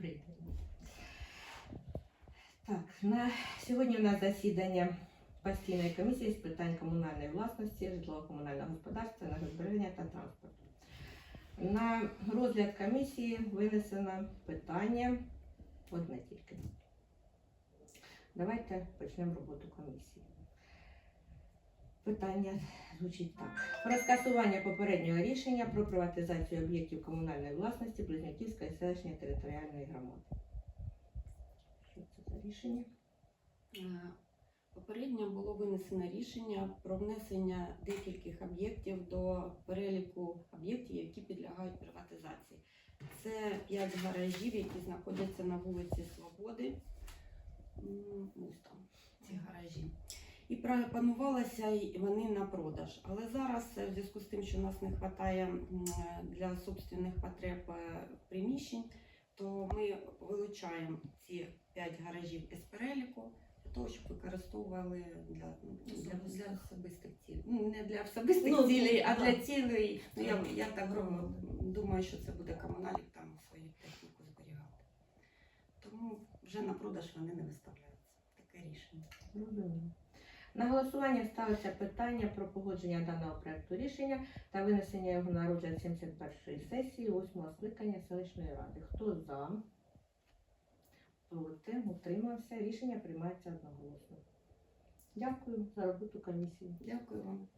Добрий день. Так, на сьогодні у нас засідання постійної комісії з питань комунальної власності, житлово-комунального господарства, енергозбереження та транспорту. На розгляд комісії винесено питання одне тільки. Давайте почнемо роботу комісії. Питання звучить так. Про скасування попереднього рішення про приватизацію об'єктів комунальної власності Близнюківської селищної територіальної громади. Що це за рішення? Е, Попередньо було винесено рішення про внесення декількох об'єктів до переліку об'єктів, які підлягають приватизації. Це 5 гаражів, які знаходяться на вулиці Свободи. Ось там. І пропонувалися вони на продаж. Але зараз, е, в зв'язку з тим, що у нас не вистачає для собственних потреб е, приміщень, то ми вилучаємо ці 5 гаражів із переліку того, щоб використовували для, для, для особистих цілей. Ну, не для особистих Ну, цілей, а для цілей. Ну, я, я так думаю, що це буде комунальник там свою техніку зберігати. Тому вже на продаж вони не виставляються. Таке рішення. На голосування ставиться питання про погодження даного проекту рішення та винесення його на розгляд 71-ї сесії 8-го скликання селищної ради. Хто за? Проти? Утримався. Рішення приймається одноголосно. Дякую за роботу комісії. Дякую вам.